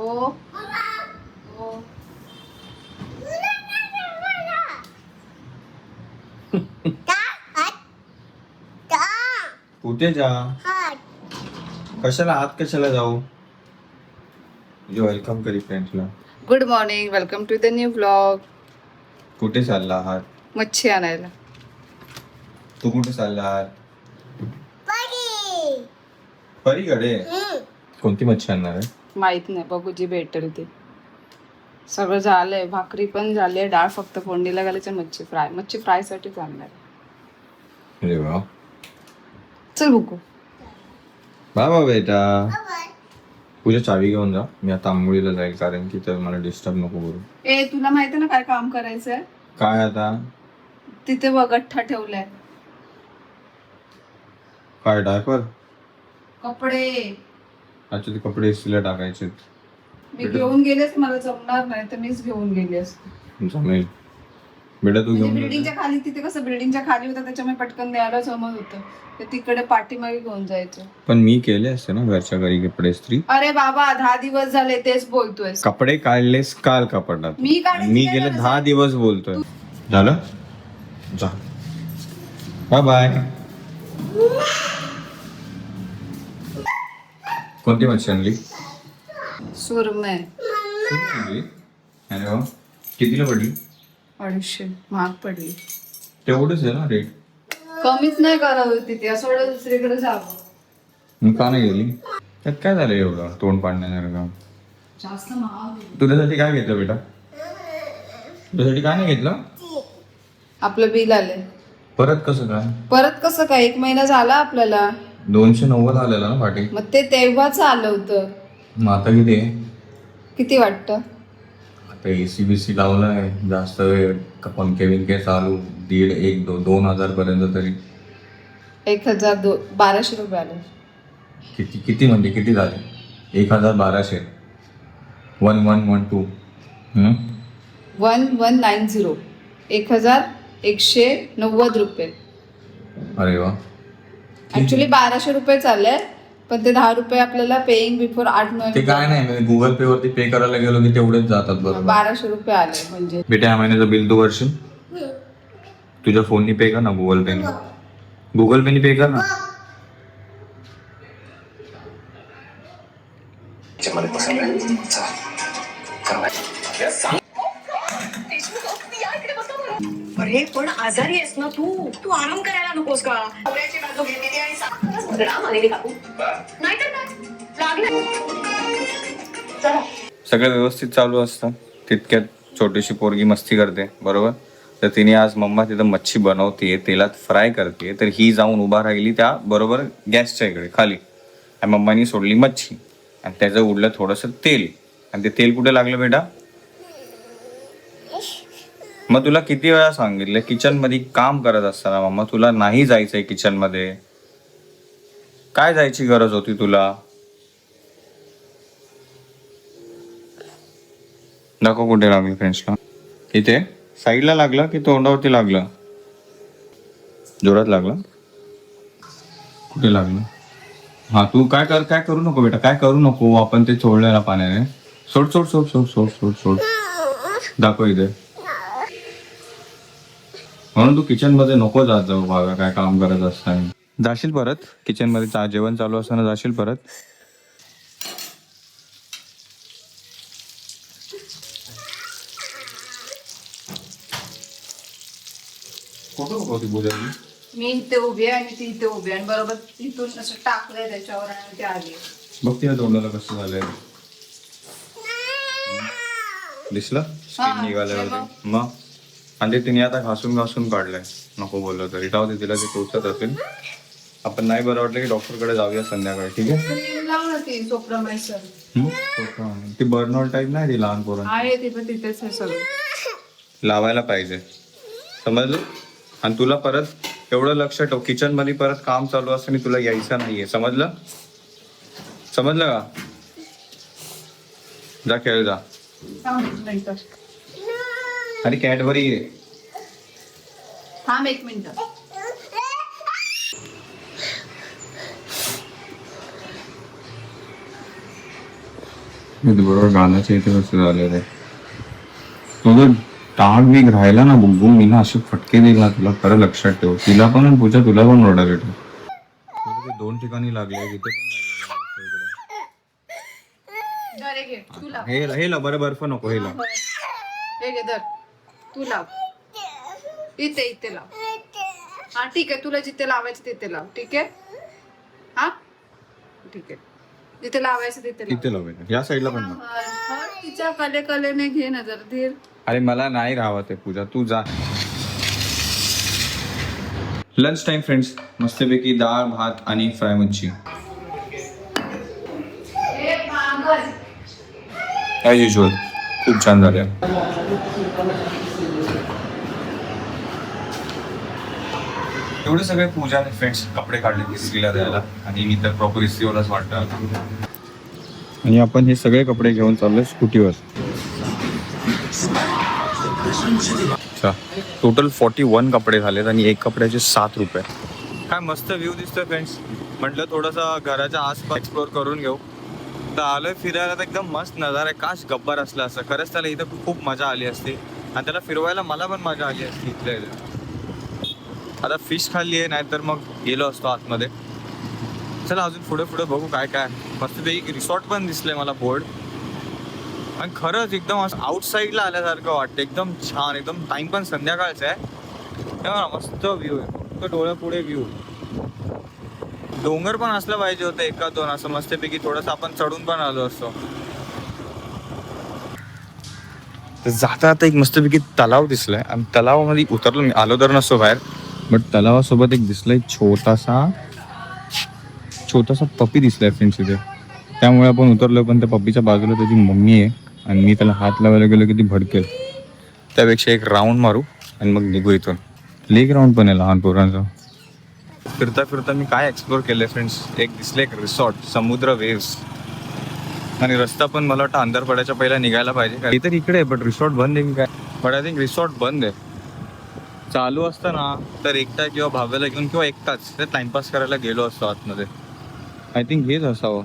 हो. हो. कुठे जा. कशाला आत कशाला जाऊ? तुझे वेलकम करी फ्रेंड्सला good morning welcome to the new blog कुठे चालला आहात? मच्छी आणायला. तू कुठे चालला आहात? परीकडे? कोणती मच्छी आणणार आहे? माहीत नाही. बघू जी भेटेल ती. सगळं झालंय. भाकरी पण झाली डाळ फक्त फोडणीला घालायचं मच्छी फ्राय. मच्छी फ्राय आणणार अरे वा. चल बघू बाबा बेटा. पूजा चावी घेऊन जा. मी आता आंघोळीला जाईल कारण की तर मला डिस्टर्ब नको करू. ए तुला माहिती ना काय काम करायचंय? काय आता? तिथे बघ गठ्ठा ठेवलाय. काय डायपर कपडे. अच्छा ते कपडे इस्त्रीला टाकायचे मी घेऊन गेलेच मला जमणार नाही तर मीच घेऊन गेली असते. जमेल. बेटा तू म्हणजे घेऊन. बिल्डिंगच्या खाली तिथे कसं बिल्डिंगच्या खाली होतं त्याच्यामुळे पटकन द्यायला जमत होतं. तर तिकडे पाठीमागे घेऊन जायचं. पण मी केले असते ना घरच्या घरी कपडे इस्त्री. अरे बाबा दहा दिवस झाले तेच बोलतोय कपडे काढलेस काल कपडात मी काढायची मी काय गेले गरज दहा आहे? दिवस बोलतोय. झालं? जा. बाय बाय कोणती मच्छी आणली? सुरमय अरे वा. कितीला पडली? अडीचशे. महाग पडली. तेवढंच आहे ना रेट कमीच नाही करत होती ती. असं वाटत दुसरीकडे जावं. मग का नाही गेली? त्यात काय झालं एवढं? तोंड पाडण्यासारखं. जास्त महाग आहे. तुझ्यासाठी काय घेतलं बेटा? तुझ्यासाठी काय नाही घेतलं? आपलं बिल आलंय. परत कसं काय? परत कसं काय? एक महिना झाला आपल्याला. दोनशे नव्वद आलेला ना पाठी मग ते तेव्हाच आलं होतं. मग आता किती आहे? किती वाटतं? आता एसी बीसी लावलाय जास्त वेळ. पंखे बिंखे चालू दीड एक दो दोन हजार पर्यंत तरी. एक हजार दो बाराशे रुपये आले. किती किती म्हणजे किती झाले? एक हजार बाराशे. One one one two. One one nine zero. एक हजार एकशे नव्वद रुपये. अरे वा. ऍक्च्युली बाराशे रुपये चालले पण ते दहा रुपये आपल्याला पेईंग बिफोर आठ ते काय नाही गुगल पे वरती पे करायला गेलो की तेवढेच जातात बरोबर. बाराशे रुपये आले म्हणजे. बेटा या महिन्याचं बिल तू वर्ष तुझ्या फोननी पे कर ना गुगल पे गुगल पेनी पे कर ना. अरे पण आजारी आहेस ना तू. तू आराम करायला नकोस का? बाजू घेतलेली आणि आलेली काकू नाहीतर काय? लागलं. चला. सगळं व्यवस्थित चालू असतं. तितक्यात छोटीशी पोरगी मस्ती करते बरोबर? तर तिने आज मम्मा तिथं मच्छी बनवते तेलात फ्राय करते तर ही जाऊन उभा राहिली त्या बरोबर गॅसच्या इकडे खाली. आणि मम्मानी सोडली मच्छी. आणि त्याचं उडलं थोडंसं तेल. आणि ते तेल कुठे लागलं बेटा? मग तुला किती वेळा सांगितलं किचनमध्ये काम करत असताना मग तुला नाही जायचंय किचनमध्ये काय जायची गरज होती तुला? दाखव कुठे लागलं फ्रेंड्सला. इथे? साईडला लागलं की तोंडावरती लागलं? जोरात लागलं? कुठे लागलं? हा तू काय कर काय करू नको बेटा काय करू नको आपण ते सोडलं ना पाण्याने. सोड सोड सोड सोड सोड सोड सोड. दाखव इथे. म्हणून तू किचनमध्ये नको जात जाऊ बाबा काय काम करत असताना. जाशील परत? किचनमध्ये जेवण चालू असताना जाशील परत? कुठं होती पूजा मी इथे उभी आहे आणि ती इथे उभी आहे आणि बरोबर तिथून असं टाकलंय त्याच्यावर आणि ते आली. बघ तिला तोंडाला कसं झालंय. दिसलं? स्किन निघाल्यावरती. मग? आणि ते तिने आता घासून घासून काढलंय. नको बोललो तरी. राहू दे तिला ते टोचत असेल. आपण नाही बरं वाटलं की डॉक्टरकडे जाऊया संध्याकाळी ठीक आहे? ती हम्म? बर्नॉल टाईप नाही ती लहान पोरं. आहे ती पण तिथेच आहे सगळं. लावायला पाहिजे. समजलं? आणि तुला परत एवढं लक्ष ठेव. किचनमध्ये परत काम चालू असताना तुला यायचं नाहीये. समजलं? समजलं का? जा खेळ जा. आणि कॅडबरी। आहे थांब एक मिनिट। मी ते बरोबर गाण्याच्या इथे कसं झालेलं आहे तो जर राहिला ना मी ना असे फटके तुला खरं लक्षात ठेव। तिला पण आणि पूजा तुला पण ऑर्डर येतो दोन ठिकाणी लागले तिथे पण अरे घे तू लाव हे हे ला बरं बर्फ़ नको हे ला. हे घे धर. तू लाव. इथे इथे लाव. हा ठीक आहे तुला जिथे लावायचं तिथे लाव ठीक आहे? हा? ठीक आहे. जिथे लावायचं तिथे लाव. तिथे लावायचं या साईडला पण लाव. हर हर तिच्या कले कलेने घे ना जर धीर. अरे मला नाही राहावं ते पूजा. तू जा. लंच टाइम फ्रेंड्स मस्तपैकी डाळ भात आणि फ्राय मच्छी. ॲज युजल खूप छान झाले. एवढे सगळे पूजा आणि फ्रेंड्स कपडे काढले इस्त्रीला द्यायला. आणि मी तर प्रॉपर इस्त्रीवरच वाटतं. आणि आपण हे सगळे कपडे घेऊन चाललोय स्कूटीवर. अच्छा. टोटल फॉर्टी वन कपडे झालेत आणि एक कपड्याचे सात रुपये. काय मस्त व्ह्यू दिसतोय फ्रेंड्स म्हटलं थोडंसं घराच्या आसपास एक्सप्लोर करून घेऊ. तर आलोय फिरायला तर एकदम मस्त नजारा आहे. काश गब्बर असला असं खरंच त्याला इथं खूप मजा आली असती. आणि त्याला फिरवायला मला पण मजा आली असती इथल्या इथे. आता फिश खाल्ली आहे नाहीतर मग गेलो असतो आतमध्ये. चला अजून पुढे पुढे बघू काय काय मस्तपैकी रिसॉर्ट पण दिसलंय मला बोर्ड आणि खरंच एकदम असं आउटसाईडला आल्यासारखं वाटतं एकदम छान एकदम टाइम पण संध्याकाळचा आहे. तेव्हा मस्त व्ह्यू आहे. फक्त डोळ्यापुढे व्ह्यू डोंगर पण असलं पाहिजे होतं एका दोन असं मस्तपैकी थोडंसं आपण चढून पण आलो असतो. जाता आता एक मस्तपैकी तलाव दिसलाय. आणि तलावामध्ये उतरलो मी आलो तर नसतो बाहेर. बट तलावासोबत एक दिसलाय छोटासा छोटासा पपी दिसलाय फ्रेंड्स इथे. त्यामुळे आपण उतरलो पण त्या पप्पीच्या बाजूला त्याची मम्मी आहे आणि मी त्याला हात लावायला गेलो की ती भडकेल. त्यापेक्षा एक राऊंड मारू आणि मग निघू इथून. लेक राऊंड पण आहे लहान पोरांचा. फिरता फिरता मी काय एक्सप्लोर केलं फ्रेंड्स एक दिसले एक रिसॉर्ट समुद्र वेव्स आणि रस्ता पण मला वाटतं अंधार पडायच्या पहिला निघायला पाहिजे. काहीतरी इकडे आहे बट रिसॉर्ट बंद आहे की काय? बट आय थिंक रिसॉर्ट बंद आहे. चालू असतं ना तर एकटा किंवा भाव्याला घेऊन किंवा एकटाच ते टाइमपास करायला गेलो असतो आतमध्ये. आय थिंक हेच असावं.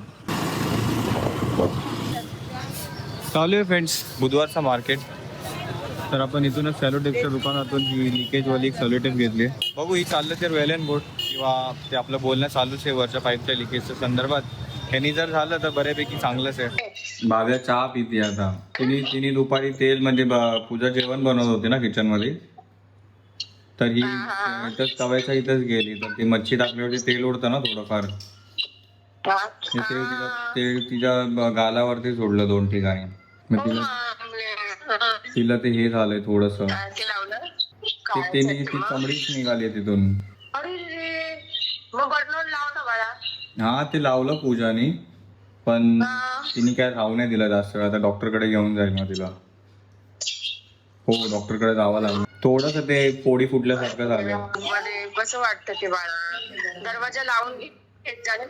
चालू आहे फ्रेंड्स बुधवारचा मार्केट तर आपण इथूनच सॅलोटेपच्या दुकानातून ही लिकेजवाली एक सॅलोटेप घेतली बघू ही चाललं तर वेलन बोट किंवा ते आपलं बोलणं चालूच आहे वरच्या पाईपच्या लिकेजच्या संदर्भात. ह्यानी जर झालं तर बऱ्यापैकी चांगलंच आहे. भाव्या चहा पिते आता. तिने तिने दुपारी तेल म्हणजे पूजा जेवण बनवत होते ना किचनमध्ये. तर ही इथंच तव्याच्या इथंच गेली. तर ती मच्छी टाकल्यावरती तेल उडतं ना थोडंफार. तेल तिच्या तेल तिच्या गालावरती सोडलं दोन ठिकाणी. मग तिला तिला ते हे झालंय थोडस. ते तिने ती चमडीच निघाली तिथून. हा ते लावलं पूजाने. पण तिने काय राहू नाही दिलं जास्त वेळ. आता डॉक्टरकडे घेऊन जाईल ना तिला. हो डॉक्टरकडे जावं लागलं थोडस ते पोडी फुटल्यासारखं झालं मध्ये कसं वाटतं ते बाळा? दरवाजा लावून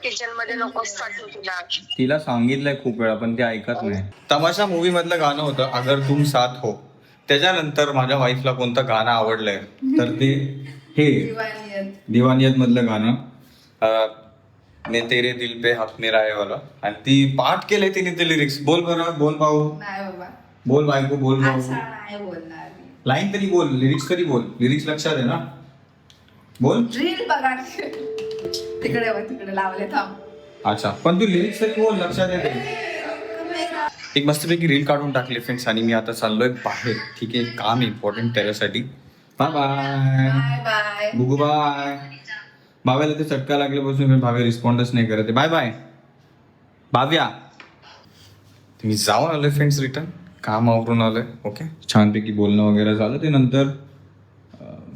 किचनमध्ये नकोच पाठवू तुला. तिला सांगितलंय खूप वेळा पण ते ऐकत नाही. तमाशा मूवी मधलं गाणं होतं अगर तुम साथ हो. त्याच्यानंतर माझ्या वाईफला कोणतं गाणं आवडलंय? तर ते हे दिवानियत मधलं गाणं. अं, ने तेरे दिल पे हक मेरा है वाला. आणि ती पाठ केलंय तिने ते लिरिक्स बोल बरं बोल भाऊ. नाही बाबा. बोल बायको बोल भाऊ. असं नाही बोलणार. लाईन तरी बोल लिरिक्स तरी बोल. लिरिक्स लक्षात आहे ना? बोल. रील बघा. तिकडे बघ तिकडे लावले थांब. अच्छा. पण तू लिरिक्स तरी बोल लक्षात येते एक मस्तपैकी रील काढून टाकली फ्रेंड्स आणि मी आता चाललोय बाहेर. ठीक आहे काम इम्पॉर्टंट त्याच्यासाठी. बाय बाय बाय बाय गुगू बाय भाव्याला ते चटका लागल्यापासून मी भाव्या रिस्पॉन्डच नाही करत बाय बाय भाव्या. मी जाऊन आलोय फ्रेंड्स रिटर्न काम आवरून आलोय. ओके छानपैकी बोलणं वगैरे झालं. ते नंतर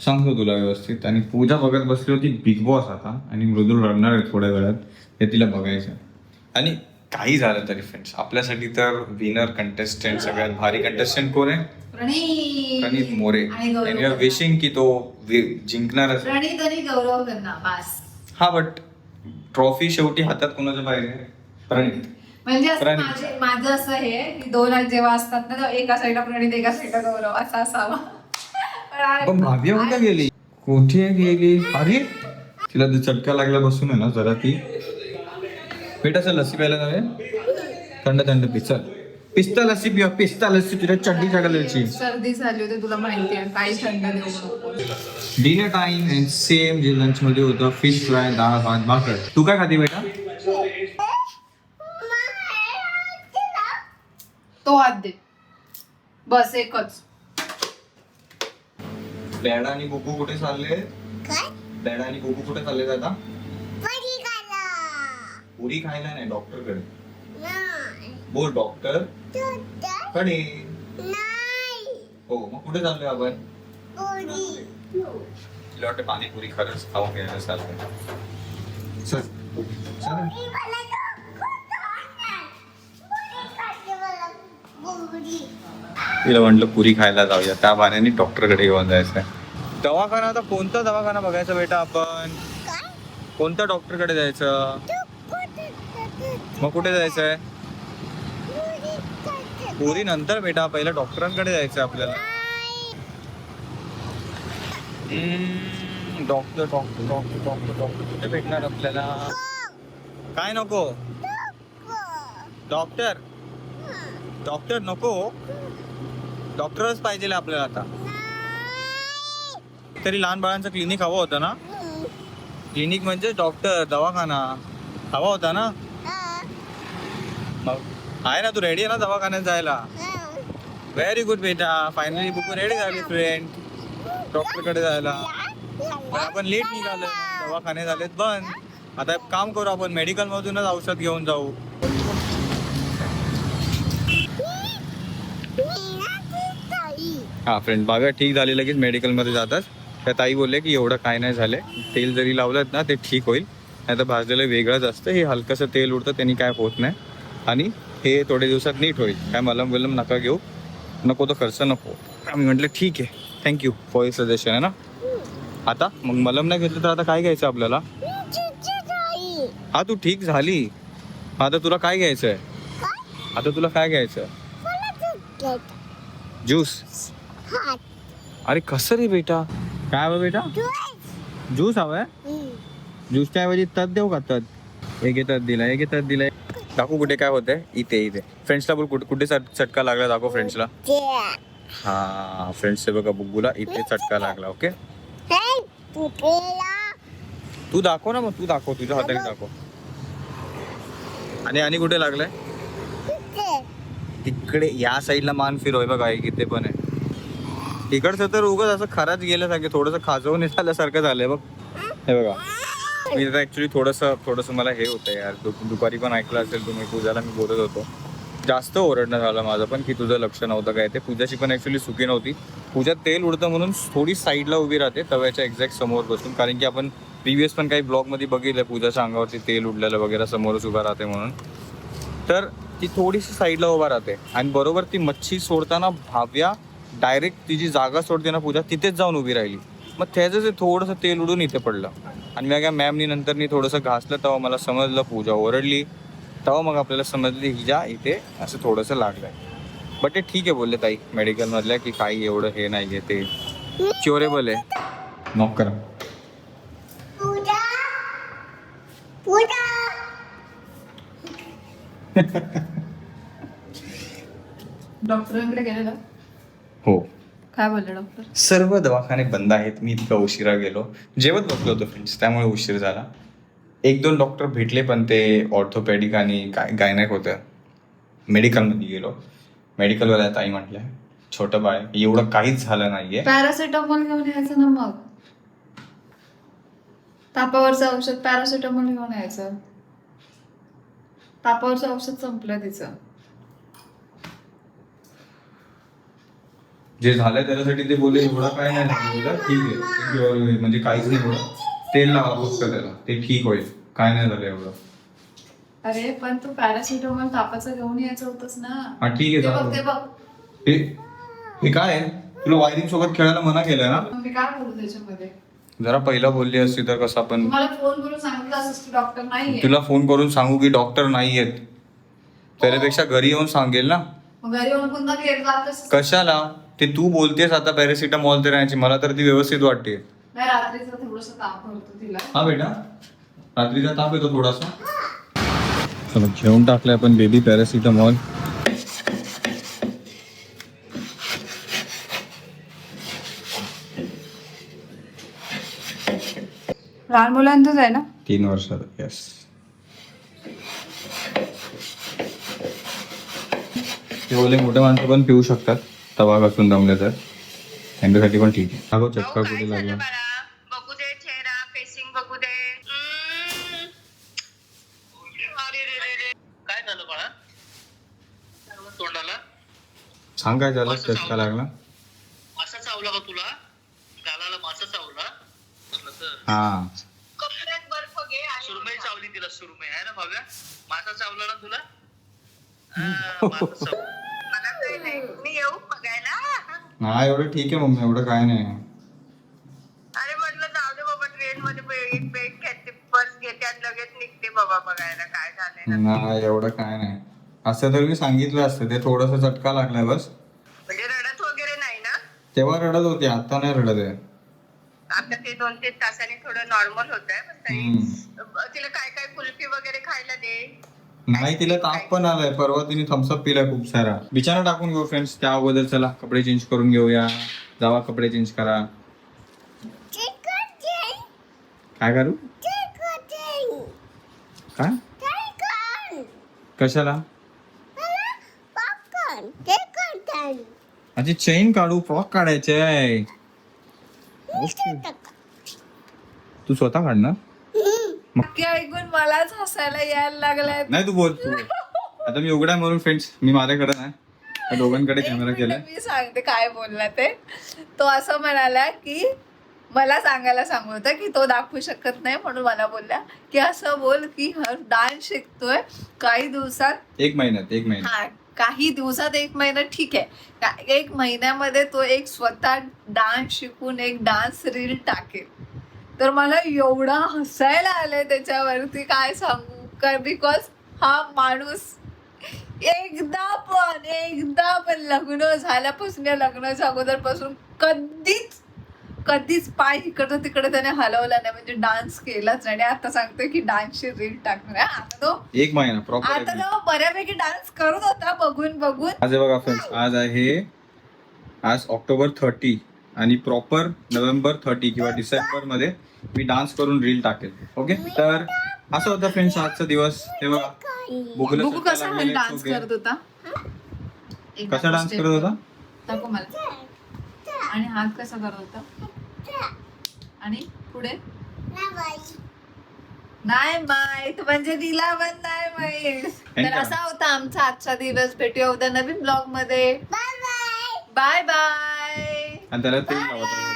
सांगतो तुला व्यवस्थित. आणि पूजा बघत बसली होती बिग बॉस आता. आणि मृदुल रडणार आहे थोड्या वेळात. हे तिला बघायचं आणि काही झालं तरी फ्रेंड्स आपल्यासाठी तर विनर कंटेस्टंट सगळ्यात भारी कंटेस्टंट कोण आहे? प्रणीत. प्रणित मोरे. आणि विशिंग की तो गौरव बास. हा बट ट्रॉफी शेवटी हातात कोणाच्या पाहिजे प्रणित. म्हणजे असं. माझे माझं असं हे की दोन आज जेव्हा असतात ना तेव्हा एका साईडला प्रणीत एका साईडला गौरव असा असावा. पण आ- पण भाव्या कुठे गेली? कुठे गेली? अरे तिला ते चटका लागल्यापासून आहे ना जरा ती. बेटा चल लस्सी प्यायला जाऊया थंड थंड पी चल. पिस्ता लस्सी पिवा पिस्ता लस्सी तुझ्या चड्डीच्या कलरची सर्दी झाली होती तुला माहिती आहे काही थंड देऊ नको. डिनर टाइम अँड सेम जे लंच मध्ये होतं फिश फ्राय डाळ भात भाकर. तू काय खाते बेटा? तो हात दे. बस एकच. डॅड आणि बुकू कुठे चालले? डॅड आणि बुकू कुठे चालले आता पुरी खायला. नाही डॉक्टरकडे बोल डॉक्टर. कडे हो मग कुठे चाललोय आपण? तुला वाटतं पाणीपुरी खरंच खाऊन घ्यायला चाललंय. चल. चल. तिला म्हटलं पुरी खायला जाऊया. त्या बहाण्याने डॉक्टरकडे घेऊन जायचंय. दवाखाना आता कोणता दवाखाना बघायचा बेटा आपण? कोणत्या डॉक्टरकडे जायचं? मग कुठे जायचंय? पुरी नंतर बेटा पहिला डॉक्टरांकडे जायचं आपल्याला. Doctor doctor doctor doctor doctor कुठे भेटणार आपल्याला? काय नको? डॉक्टर. डॉक्टर नको. डॉक्टरच पाहिजे आपल्याला आता. तरी लहान बाळांचं क्लिनिक हवं होतं ना? क्लिनिक म्हणजे डॉक्टर दवाखाना. हवा होता ना? मग आहे ना तू रेडी आहे ना दवाखान्यात जायला? व्हेरी गुड बेटा. फायनली बुक रेडी झाली फ्रेंड डॉक्टरकडे जायला. पण आपण लेट निघालो दवाखाने झालेत बंद. आता एक काम करू आपण मेडिकल मधूनच औषध घेऊन जाऊ. हा फ्रेंड बागा ठीक झाली लगेच मेडिकलमध्ये जातात. त्या ताई बोलले की एवढं काय नाही झालंय तेल जरी लावलं ना ते ठीक होईल. नाही तर भाजलेलं वेगळंच असतं. हे हलकंसं तेल उडतं त्यांनी काय होत नाही. आणि हे थोडे दिवसात नीट होईल. काय मलम विलम नका घेऊ. नको तो खर्च नको. आम्ही म्हटलं ठीक आहे. थँक्यू फॉर युअर सजेशन आहे ना? आता मग मलम नाही घेतलं तर आता काय घ्यायचं आपल्याला? हा तू ठीक झाली. आता तुला काय घ्यायचं आहे आता तुला काय घ्यायचं. ज्यूस अरे कसं रे बेटा? काय हवं बेटा? ज्यूस. हवाय ज्यूसच्या ऐवजी तद देऊ का तद? एक तद दिला एक तद दिलाय. दाखवू कुठे काय होतंय. इथे इथे. फ्रेंड्सला बोल कुठे कुठे चट- चटका लागला दाखव फ्रेंड्सला हा फ्रेंड्सचे बघा बुग्गूला इथे चटका लागला ओके? तू दाखव ना मग तू दाखव तुझ्या हाताने दाखव. आणि आणि कुठे लागलाय? तिकडे या साईडला मान फिरवय बघा एक इथे पण आहे. इकडचं तर उगाच असं खराच गेल्यासारखे थोडंसं खाजवून झाल्यासारखं झालंय बघ. हे बघा. मी आता ऍक्च्युली थोडंसं थोडंसं मला हे होतं यार. दु दुपारी पण ऐकलं असेल तुम्ही पूजाला मी बोलत होतो. जास्त ओरडणं झालं माझं पण की तुझं लक्ष नव्हतं काय ते. पूजाची पण ऍक्च्युली सुखी नव्हती. पूजा तेल उडतं म्हणून थोडी साईडला उभी राहते तव्याच्या एक्झॅक्ट समोर बसून. कारण की आपण प्रिव्हियस पण काही ब्लॉगमध्ये बघितलं पूजाच्या अंगावरती तेल उडलेलं वगैरे समोरच उभा राहते म्हणून. तर ती थोडीशी साईडला उभा राहते. आणि बरोबर ती मच्छी सोडताना भाव्या डायरेक्ट ती जी जागा सोडते ना पूजा तिथेच जाऊन उभी राहिली. मग त्याचं ते थोडंसं तेल उडून इथे पडलं. आणि मग या मॅमनी नंतर थोडंसं घासलं तेव्हा मला समजलं पूजा ओरडली. तेव्हा मग आपल्याला समजली हिजा इथे असं थोडंसं लागलंय. बट ते ठीक आहे बोलले ताई मेडिकलमधल्या की काही एवढं हे नाही आहे ते क्युरेबल आहे. नॉक करा. डॉक्टरांकडे गेलेला. हो. काय बोलले डॉक्टर? सर्व दवाखाने बंद आहेत. मी इतका उशिरा गेलो. जेवत बसलो होतो फ्रेंड्स त्यामुळे उशीर झाला. एक दोन डॉक्टर भेटले पण ते ऑर्थोपॅडिक आणि गाय गायनॅक होतं मेडिकलमध्ये गेलो. मेडिकलवाल्या ताई म्हटल्या छोटं बाळ आहे, एवढं काहीच झालं नाहीये. पॅरासिटामॉल घेऊन यायचं ना मग? तापावरचं औषध पॅरासिटामॉल घेऊन यायचं. तापावरचं औषध संपलं तिचं. जे झालंय त्याच्यासाठी ते बोलले एवढं काय नाही झालं ठीक आहे. म्हणजे काहीच नाही एवढं तेल लावा फक्त त्याला ते ठीक होईल. काय नाही झालं एवढं. अरे पण तू पॅरासिटामॉल तापाचं घेऊन यायचं होतंस ना. हा ठीक आहे ते बघ चालेल. ते बघ. हे हे काय आहे? तुला वायरिंग सोबत खेळायला मना केलंय ना? मग मी काय बोलू त्याच्यामध्ये? जरा पहिला बोलली असती तर कसं आपण तुम्हाला फोन करून सांगितलं असंच की डॉक्टर नाहीये. तुला फोन करून सांगू की डॉक्टर नाही आहेत त्याच्यापेक्षा घरी येऊन सांगेल ना? मग घरी येऊन पुन्हा कशाला? ते तू बोलतेस आता पॅरासिटामॉल तर राहायची मला तर ती व्यवस्थित वाटते. हा बेटा. रात्रीचा ताप येतो थोडासा. चला घेऊन टाकलाय आपण बेबी पॅरासिटामॉल लहान मुलांचंच आहे ना? तीन वर्षात येस एवढे मोठे माणसं पण पिऊ शकतात. तवा घासून दमले तर. त्यांच्यासाठी पण ठीक आहे. अगो चक्का कुठे लागला? बघू दे चेहरा फेसिंग बघू दे. अरे रे रे रे. काय झालं बाळा? तोंडाला? सांग काय झालं? चटका लागला? मासा चावला का तुला? गालाला मासा चावला? हा. कपड्यात बर्फ घे सुरमई चावली तिला सुरमई. आहे ना भाव्या? मासा चावला ना तुला? हा, मासा चावला. मला काही नाही. मी येऊ? बघायला हा एवढं ठीक आहे मम्मी एवढं काय नाही. अरे म्हटलं जाऊ दे बाबा ट्रेन मध्ये बे- एक बेग घेते पर्स घेते आणि लगेच निघते बाबा बघायला काय झालंय ना. नाही एवढं काय नाही. असं तर मी सांगितलं असतं ते थोडस चटका लागलाय बस. म्हणजे रडत वगैरे नाही ना? तेव्हा रडत होती आता नाही रडत आहे. आता ते दोन तीन तासांनी थोडं नॉर्मल होत आहे पण तरी हम्म. तिला काय काय कुल्फी वगैरे खायला दे. नाही तिला ताप पण आलाय. परवा तिने थम्सअप पिलाय खूप सारा. बिछाना टाकून घेऊ फ्रेंड्स त्या अगोदर चला कपडे चेंज करून घेऊया. जावा कपडे चेंज करा. काय करू? काय? कशाला? माझी चेन काढू. फ्रॉक काढायचे तू स्वतः काढणार? की ऐकून मलाच हसायला यायला लागलाय. नाही तू बोल तू. आता मी उघडा म्हणून फ्रेंड्स मी माझ्याकडे नाही. त्या दोघांकडे कॅमेरा केलाय. मी सांगते काय बोलला ते. तो असं म्हणाला की मला सांगायला सांगू होता की तो दाखवू शकत नाही म्हणून मला बोलला की असं बोल की डान्स शिकतोय काही दिवसात. एक महिन्यात एक महिन्यात. हा काही दिवसात एक महिना ठीक आहे. एक महिन्यामध्ये तो एक स्वतः डान्स शिकून एक डान्स रील टाकेल. तर मला एवढा हसायला आलंय त्याच्यावरती काय सांगू? का बिकॉज हा माणूस एकदा पण एकदा पण लग्न झाल्यापासून या लग्नाच्या अगोदरपासून कधीच कधीच पाय इकडं तिकडे त्याने हलवला नाही. म्हणजे डान्स केलाच नाही. आता सांगतोय की डान्सची रील टाकणार आता तो एक महिना प्रॉपर आता तो बऱ्यापैकी डान्स करत होता बघून बघून. आज आहे बघा फ्रेंड्स आज आहे आज ऑक्टोबर थर्टी आणि प्रॉपर नोव्हेंबर थर्टी किंवा डिसेंबरमध्ये मी डान्स करून रील टाकेल. ओके तर असं होतं फ्रेंड्स आजचा दिवस. हे बघा बुगलं कसा डान्स okay. करत होता? कसा डान्स करत होता? दाखव मला. आणि हात कसा करत होता? आणि पुढे? नाही माहीत म्हणजे तिला पण नाही माहीत. तर. असा होता आमचा आजचा दिवस. भेटूया उद्या नवीन ब्लॉगमध्ये. बाय बाय आणि त्याला तेल लावत राहू.